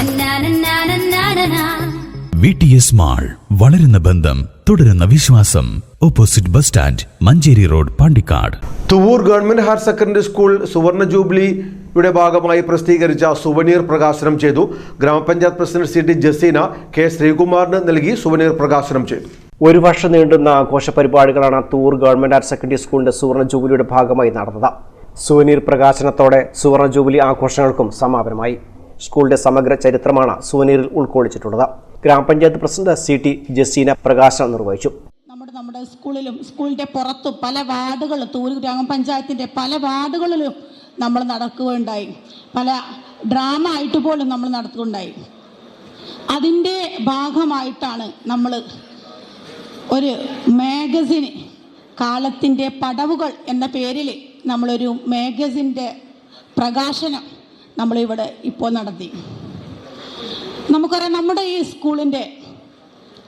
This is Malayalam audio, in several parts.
നന്നാനന്നാനന്നാനനാ. വി ടി എസ് മാൾ വളരുന്ന ബന്ധം തുടരുന്ന വിശ്വാസം. Opposite bus stand Manjeri road Pandikkad. Thuvvur government higher secondary school സുവർണ ജൂബിലിയുടെ ഭാഗമായി പ്രസിദ്ധീകരിച്ച സുവനീർ പ്രകാശനം ചെയ്തു. ഗ്രാമപഞ്ചായത്ത് president C T Jaseena K ശ്രീകുമാറിന് നൽകി സുവനീർ പ്രകാശനം ചെയ്തു. ഒരു വർഷം നീണ്ടുന്ന ആഘോഷ പരിപാടികളാണ് തൂർ ഗവൺമെന്റ് ഹയർ സെക്കൻഡറി സ്കൂളിന്റെ സുവർണ ജൂബിലിയുടെ ഭാഗമായി നടന്നത്. സുവനീർ പ്രകാശനത്തോടെ സുവർണ ജൂബിലി ആഘോഷങ്ങൾക്കും സമാപനമായി. സ്കൂളിന്റെ സമഗ്ര ചരിത്രമാണ് സുവനീറിൽ ഉൾക്കൊള്ളിച്ചിട്ടുള്ളത്. ഗ്രാമപഞ്ചായത്ത് പ്രസിഡന്റ് സി ടി ജസീന പ്രകാശനം നിർവഹിച്ചു. നമ്മുടെ നമ്മുടെ സ്കൂളിലും സ്കൂളിന്റെ പുറത്തും പല വാർഡുകളും തൂര് ഗ്രാമപഞ്ചായത്തിന്റെ പല വാർഡുകളിലും നമ്മൾ നടക്കുകയുണ്ടായി. പല ഡ്രാമ ആയിട്ട് പോലും നമ്മൾ നടത്തുകയുണ്ടായി. അതിന്റെ ഭാഗമായിട്ടാണ് നമ്മൾ ഒരു മാഗസിൻ കാലത്തിന്റെ പടവുകൾ എന്ന പേരിൽ നമ്മളൊരു മാഗസിന്റെ പ്രകാശനം നമ്മളിവിടെ ഇപ്പോൾ നടത്തി. നമുക്കറിയാം നമ്മുടെ ഈ സ്കൂളിന്റെ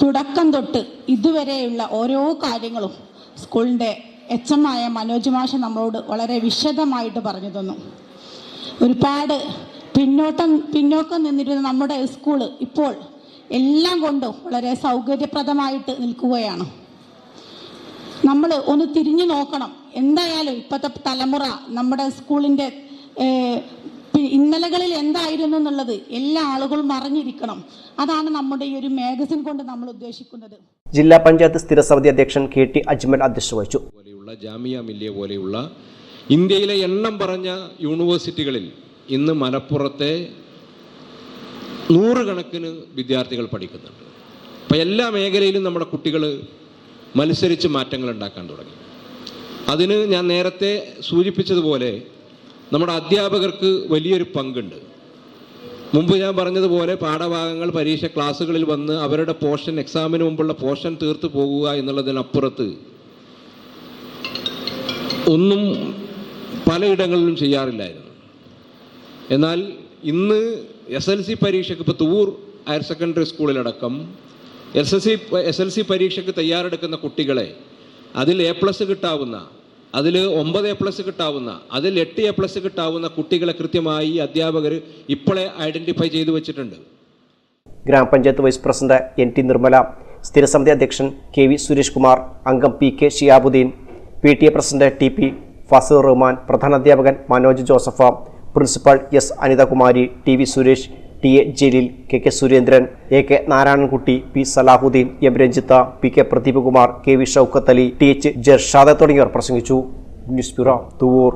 തുടക്കം തൊട്ട് ഇതുവരെയുള്ള ഓരോ കാര്യങ്ങളും സ്കൂളിന്റെ എച്ച് എം ആയ മനോജ് മാഷ് നമ്മളോട് വളരെ വിശദമായിട്ട് പറഞ്ഞു തന്നു. ഒരുപാട് പിന്നോട്ടം പിന്നോക്കം നിന്നിരുന്ന നമ്മുടെ സ്കൂൾ ഇപ്പോൾ എല്ലാം കൊണ്ടും വളരെ സൗകര്യപ്രദമായിട്ട് നിൽക്കുകയാണ്. നമ്മൾ ഒന്ന് തിരിഞ്ഞു നോക്കണം. എന്തായാലും ഇപ്പോഴത്തെ തലമുറ നമ്മുടെ സ്കൂളിന്റെ ഇന്നലകളിൽ എന്തായിരുന്നു എന്നുള്ളത് എല്ലാ ആളുകളും അറിഞ്ഞിരിക്കണം അതാണ് നമ്മുടെ ഈ ഒരു മാഗസിൻ കൊണ്ട് നമ്മൾ ഉദ്ദേശിക്കുന്നത്. ജില്ലാ പഞ്ചായത്ത് സ്ഥിരസമിതി അധ്യക്ഷൻ കെ ടി അജ്മൽ അധ്യക്ഷത വഹിച്ചു പോലെയുള്ള ജാമിയ മില്ലിയ പോലെയുള്ള ഇന്ത്യയിലെ എണ്ണം പറഞ്ഞ യൂണിവേഴ്സിറ്റികളിൽ ഇന്ന് മലപ്പുറത്തെ നൂറുകണക്കിന് വിദ്യാർത്ഥികൾ പഠിക്കുന്നുണ്ട്. അപ്പോൾ എല്ലാ മേഖലയിലും നമ്മുടെ കുട്ടികൾ മത്സരിച്ച് മാറ്റങ്ങൾ ഉണ്ടാക്കാൻ തുടങ്ങി. അതിന് ഞാൻ നേരത്തെ സൂചിപ്പിച്ചതുപോലെ നമ്മുടെ അധ്യാപകർക്ക് വലിയൊരു പങ്കുണ്ട്. മുമ്പ് ഞാൻ പറഞ്ഞതുപോലെ പാഠഭാഗങ്ങൾ പരീക്ഷ ക്ലാസ്സുകളിൽ വന്ന് അവരുടെ പോർഷൻ എക്സാമിന് മുമ്പുള്ള പോർഷൻ തീർത്തു പോകുക എന്നുള്ളതിനപ്പുറത്ത് ഒന്നും പലയിടങ്ങളിലും ചെയ്യാറില്ലായിരുന്നു. എന്നാൽ ഇന്ന് എസ് എൽ സി പരീക്ഷയ്ക്ക് ഇപ്പോൾ തൂർ higher secondary സ്കൂളിലടക്കം S S C S L C പരീക്ഷയ്ക്ക് തയ്യാറെടുക്കുന്ന കുട്ടികളെ അതിൽ എ പ്ലസ് കിട്ടാവുന്ന അതിൽ ഒമ്പത് എ പ്ലസ് കിട്ടാവുന്ന അതിൽ എട്ട് എ പ്ലസ് കിട്ടാവുന്ന കുട്ടികളെ കൃത്യമായി അധ്യാപകർ ഇപ്പോഴേ ഐഡന്റിഫൈ ചെയ്തു വെച്ചിട്ടുണ്ട്. ഗ്രാമപഞ്ചായത്ത് vice president N T Nirmala സ്ഥിരസമിതി അധ്യക്ഷൻ കെ വി സുരേഷ് കുമാർ അംഗം P K Shiyabuddin P T A president T P Faseer Rahman പ്രധാനാധ്യാപകൻ Manoj Joseph principal S Anithakumari T V Suresh T A Jaleel K K Surendran A K Narayanankutty P Salahuddin M Ranjitha P K Pradeepkumar K V Shoukath Ali T H Jarshad തുടങ്ങിയവർ പ്രസംഗിച്ചു. News bureau Thuvvur.